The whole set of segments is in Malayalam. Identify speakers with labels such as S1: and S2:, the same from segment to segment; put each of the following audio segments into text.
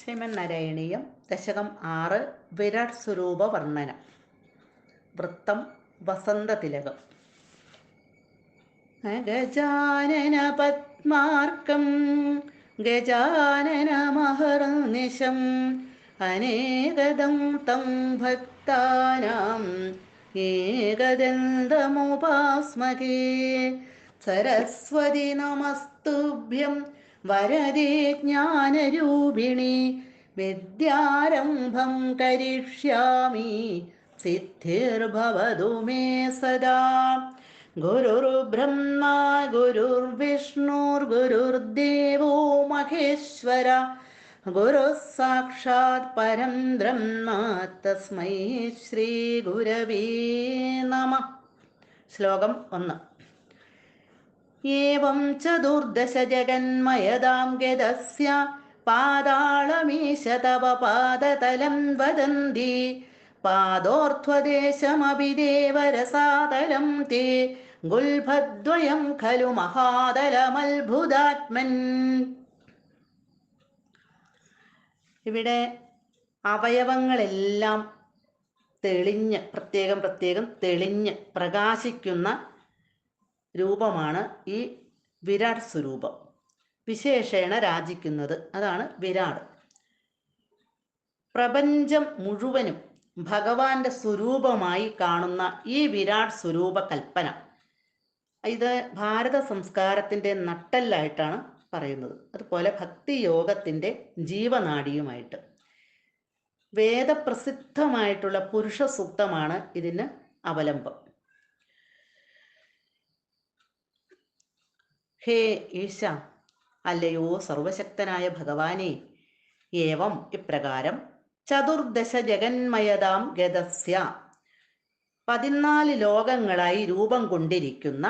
S1: ശ്രീമന്നാരായണീയം ദശകം ആറ് വിരാട് സ്വരൂപ വർണന വൃത്തം വസന്തതിലകം. ഗജാനന പത്മാർക്കം ഗജാനന മഹർനിശം അനേകദം തം ഭക്താനാം ഏകദന്തമുപാസ്മകേ. സരസ്വതി നമസ്തുഭ്യം വരദേ ജ്ഞാനരൂപിണി വിദ്യാരംഭം കരിഷ്യാമി സിദ്ധിർഭവതു മേ സദാ. ഗുരുർബ്രഹ്മ ഗുരുർവിഷ്ണുർഗുരുർദേവോ മഹേശ്വര ഗുരു സാക്ഷാത് പരം ബ്രഹ്മ തസ്മൈ ശ്രീ ഗുരവേ നമ. ശ്ലോകം ഒന്ന്. ഏവം ചതുർദശ ജഗന്മയതാം ഗതസ്യ പാതാളമീശ തവ പാദതലം വദന്തി. പാദോർധ്വദേശമപി ദേവരസാതലം തേ ഗുൽഭദ്വയം ഖലു മഹാതലമത്ഭുതാത്മൻ. ഇവിടെ അവയവങ്ങളെല്ലാം തെളിഞ്ഞ് പ്രത്യേകം പ്രത്യേകം തെളിഞ്ഞ് പ്രകാശിക്കുന്ന രൂപമാണ് ഈ വിരാട് സ്വരൂപം. വിശേഷേണ രാജിക്കുന്നത് അതാണ് വിരാട്. പ്രപഞ്ചം മുഴുവനും ഭഗവാന്റെ സ്വരൂപമായി കാണുന്ന ഈ വിരാട് സ്വരൂപ കൽപ്പന ഇത് ഭാരത സംസ്കാരത്തിന്റെ നട്ടല്ലായിട്ടാണ് പറയുന്നത്. അതുപോലെ ഭക്തി യോഗത്തിന്റെ ജീവനാഡിയുമായിട്ട് വേദപ്രസിദ്ധമായിട്ടുള്ള പുരുഷ സൂക്തമാണ് ഇതിന് അവലംബം. ഹേ ഈശ അല്ലയോ സർവശക്തനായ ഭഗവാനെ ഏവം ഇപ്രകാരം ചതുർദശ ജഗന്മയതാം ഗതസ്യ പതിനാല് ലോകങ്ങളായി രൂപം കൊണ്ടിരിക്കുന്ന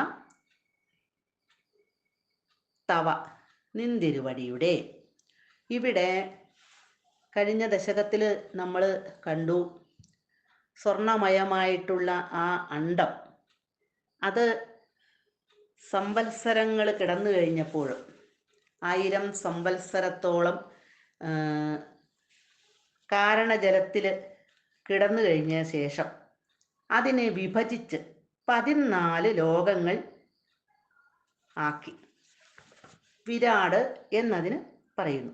S1: തവ നിന്തിരുവടിയുടെ. ഇവിടെ കഴിഞ്ഞ ദശകത്തിൽ നമ്മൾ കണ്ടു സ്വർണമയമായിട്ടുള്ള ആ അണ്ടം. അത് സംവത്സരങ്ങൾ കിടന്നു കഴിഞ്ഞപ്പോൾ ആയിരം സംവത്സരത്തോളം കാരണജലത്തിൽ കിടന്നു കഴിഞ്ഞ ശേഷം അതിനെ വിഭജിച്ച് പതിനാല് ലോകങ്ങൾ ആക്കി. വിരാട് എന്നതിന് പറയുന്നു.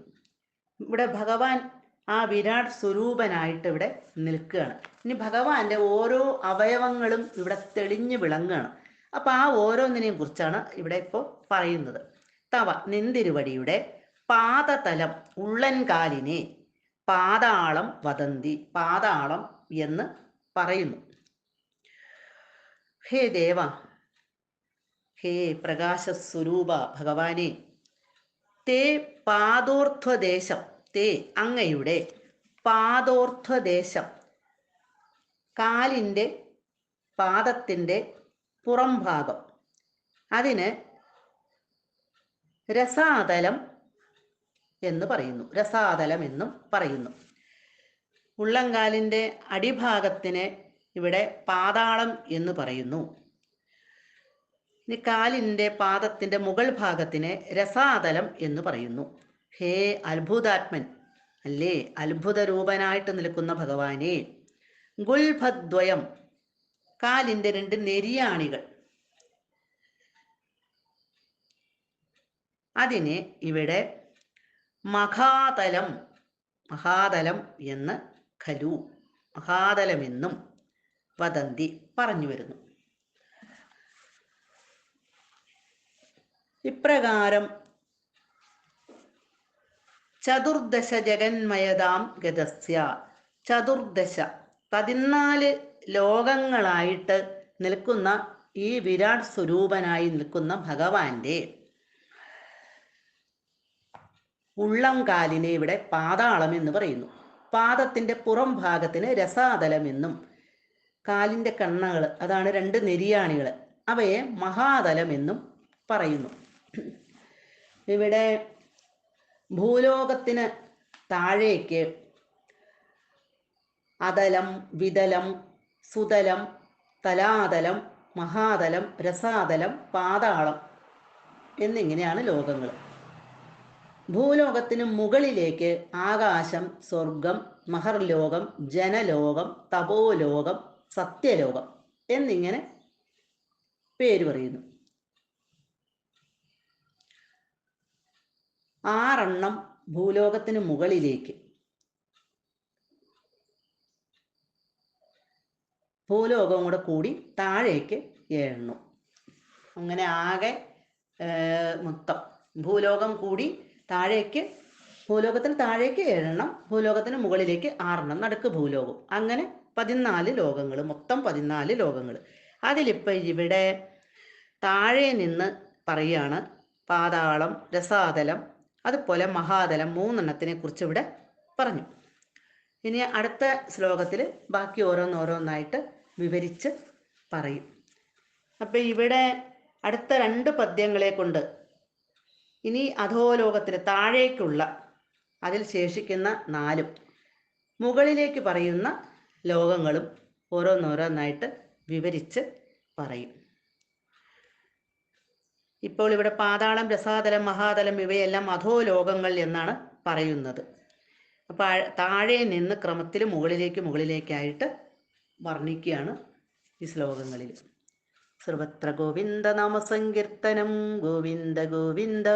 S1: ഇവിടെ ഭഗവാൻ ആ വിരാട് സ്വരൂപനായിട്ട് ഇവിടെ നിൽക്കുകയാണ്. ഇനി ഭഗവാന്റെ ഓരോ അവയവങ്ങളും ഇവിടെ തെളിഞ്ഞു വിളങ്ങുകയാണ്. അപ്പൊ ആ ഓരോന്നിനെയും കുറിച്ചാണ് ഇവിടെ ഇപ്പോൾ പറയുന്നത്. തവ നിന്തിരുവടിയുടെ പാദതലം ഉള്ളൻകാലിനെ പാതാളം വദന്തി പാതാളം എന്ന് പറയുന്നു. ഹേ ദേവ ഹേ പ്രകാശസ്വരൂപ ഭഗവാനെ തേ പാദോർധ്വദേശം തേ അങ്ങയുടെ പാദോർധ്വദേശം കാലിന്റെ പാദത്തിന്റെ പുറം ഭാഗം. അതിന് രസാതലം എന്ന് പറയുന്നു. രസാതലം എന്നും പറയുന്നു. ഉള്ളങ്കാലിന്റെ അടിഭാഗത്തിന് ഇവിടെ പാതാളം എന്ന് പറയുന്നു. ഇനി കാലിന്റെ പാദത്തിന്റെ മുകൾ ഭാഗത്തിന് രസാതലം എന്ന് പറയുന്നു. ഹേ അത്ഭുതാത്മൻ അല്ലേ? അത്ഭുത രൂപനായിട്ട് നിൽക്കുന്ന ഭഗവാനെ ഗുൽഭദ്വയം കാലിന്റെ രണ്ട് നെരിയാണികൾ. അതിനെ ഇവിടെ മഹാതലം മഹാതലം എന്ന് ഖലു മഹാതലമെന്നും വദന്തി പറഞ്ഞു വരുന്നു. ഇപ്രകാരം ചതുർദശ ജഗന്മയതാം ഗതസ്യ. ചതുർദശ പതിനാല് ലോകങ്ങളായിട്ട് നിൽക്കുന്ന ഈ വിരാട് സ്വരൂപനായി നിൽക്കുന്ന ഭഗവാന്റെ ഉള്ളം കാലിനെ ഇവിടെ പാതാളം എന്ന് പറയുന്നു. പാദത്തിന്റെ പുറം ഭാഗത്തിന് രസാതലം എന്നും കാലിന്റെ കണ്ണകൾ അതാണ് രണ്ട് നെരിയാണികൾ അവയെ മഹാതലം എന്നും പറയുന്നു. ഇവിടെ ഭൂലോകത്തിന് താഴേക്ക് അതലം വിതലം സുതലം തലാതലം മഹാതലം രസാതലം പാതാളം എന്നിങ്ങനെയാണ് ലോകങ്ങൾ. ഭൂലോകത്തിന് മുകളിലേക്ക് ആകാശം സ്വർഗം മഹർലോകം ജനലോകം തപോലോകം സത്യലോകം എന്നിങ്ങനെ പേര് പറയുന്നു. ആറെണ്ണം ഭൂലോകത്തിന് മുകളിലേക്ക് ഭൂലോകവും കൂടെ കൂടി താഴേക്ക് എണ്ണു. അങ്ങനെ ആകെ മൊത്തം. ഭൂലോകം കൂടി താഴേക്ക് ഭൂലോകത്തിന് താഴേക്ക് ഏഴെണ്ണം ഭൂലോകത്തിന് മുകളിലേക്ക് ആറെണ്ണം നടുക്ക് ഭൂലോകം. അങ്ങനെ പതിനാല് ലോകങ്ങൾ മൊത്തം പതിനാല് ലോകങ്ങൾ. അതിലിപ്പോൾ ഇവിടെ താഴെ നിന്ന് പറയാണ് പാതാളം രസാതലം അതുപോലെ മഹാതലം മൂന്നെണ്ണത്തിനെ കുറിച്ച് ഇവിടെ പറഞ്ഞു. ഇനി അടുത്ത ശ്ലോകത്തിൽ ബാക്കി ഓരോന്നോരോന്നായിട്ട് വിവരിച്ച് പറയും. അപ്പം ഇവിടെ അടുത്ത രണ്ട് പദ്യങ്ങളെ കൊണ്ട് ഇനി അധോലോകത്തിന് താഴേക്കുള്ള അതിൽ ശേഷിക്കുന്ന നാലും മുകളിലേക്ക് പറയുന്ന ലോകങ്ങളും ഓരോന്നോരോന്നായിട്ട് വിവരിച്ച് പറയും. ഇപ്പോൾ ഇവിടെ പാതാളം രസാതലം മഹാതലം ഇവയെല്ലാം അധോലോകങ്ങൾ എന്നാണ് പറയുന്നത്. അപ്പോൾ താഴെ നിന്ന് ക്രമത്തിൽ മുകളിലേക്ക് മുകളിലേക്കായിട്ട് വർണിക്കുകയാണ് ഈ ശ്ലോകങ്ങളിൽ സർവത്ര ഗോവിന്ദ നാമസങ്കീർത്തനം ഗോവിന്ദ ഗോവിന്ദ.